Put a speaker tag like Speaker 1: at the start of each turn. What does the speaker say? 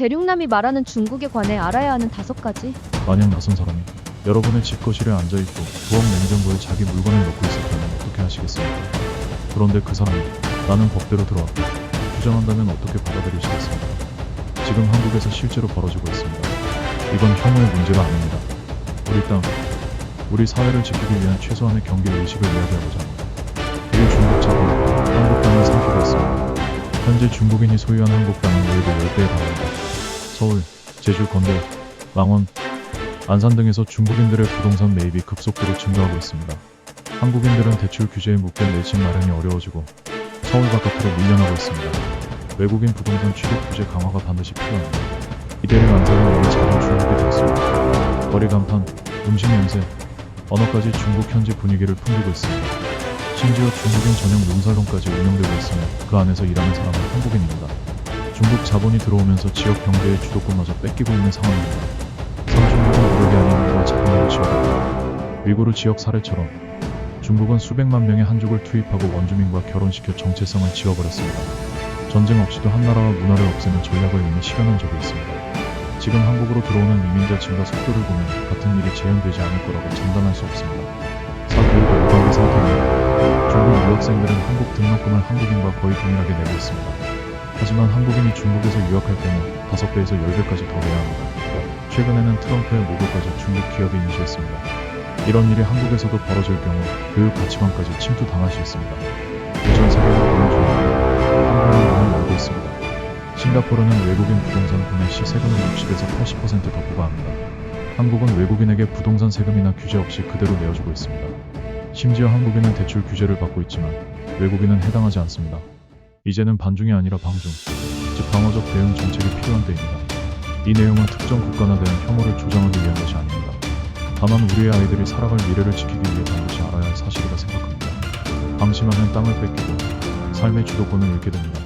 Speaker 1: 대륙남이 말하는 중국에 관해 알아야 하는 다섯 가지.
Speaker 2: 만약 낯선 사람이 여러분의 집 거실에 앉아있고 부엌 냉장고에 자기 물건을 넣고 있었다면 어떻게 하시겠습니까? 그런데 그 사람이 나는 법대로 들어왔다. 주장한다면 어떻게 받아들이시겠습니까? 지금 한국에서 실제로 벌어지고 있습니다. 이건 혐오의 문제가 아닙니다. 우리 땅, 우리 사회를 지키기 위한 최소한의 경계 의식을 이야기하고자 합니다. 이 중국 자본, 한국 땅을 삼키고 있습니다. 현재 중국인이 소유한 한국 땅은 외국 10배에 달합니다. 서울, 제주, 건대, 망원, 안산 등에서 중국인들의 부동산 매입이 급속도로 증가하고 있습니다. 한국인들은 대출 규제에 묶여 내집 마련이 어려워지고 서울 바깥으로 밀려나고 있습니다. 외국인 부동산 취득 규제 강화가 반드시 필요합니다. 이대로 안산은 이미 작은 중국이 되었습니다. 거리 간판, 음식 냄새, 언어까지 중국 현지 분위기를 풍기고 있습니다. 심지어 중국인 전용 룸살롱까지 운영되고 있으며 그 안에서 일하는 사람은 한국인입니다. 중국 자본이 들어오면서 지역 경제의 주도권마저 뺏기고 있는 상황입니다. 상중국은 노력이 아닌 더 자본으로 지어갑니다. 위구르 지역 사례처럼 중국은 수백만 명의 한족을 투입하고 원주민과 결혼시켜 정체성을 지워버렸습니다. 전쟁 없이도 한 나라와 문화를 없애는 전략을 이미 실현한 적이 있습니다. 지금 한국으로 들어오는 이민자 증가 속도를 보면 같은 일이 재현되지 않을 거라고 장담할 수 없습니다. 사교육 일각의 상태입니다. 중국 유학생들은 한국 등록금을 한국인과 거의 동일하게 내고 있습니다. 하지만 한국인이 중국에서 유학할 때는 5배에서 10배까지 더 내야 합니다. 최근에는 트럼프의 모독까지 중국 기업이 인수했습니다. 이런 일이 한국에서도 벌어질 경우 교육 가치관까지 침투당할 수 있습니다. 전 세계가 보는 중입니다. 한국은 문을 열고 있습니다. 싱가포르는 외국인 부동산 구매 시 세금을 60에서 80%더 부과합니다. 한국은 외국인에게 부동산 세금이나 규제 없이 그대로 내어주고 있습니다. 심지어 한국인은 대출 규제를 받고 있지만 외국인은 해당하지 않습니다. 이제는 반중이 아니라 방중, 즉 방어적 대응 정책이 필요한 때입니다. 이 내용은 특정 국가나 대한 혐오를 조장하기 위한 것이 아닙니다. 다만 우리의 아이들이 살아갈 미래를 지키기 위해 반드시 알아야 할 사실이라 생각합니다. 방심하면 땅을 뺏기고 삶의 주도권을 잃게 됩니다.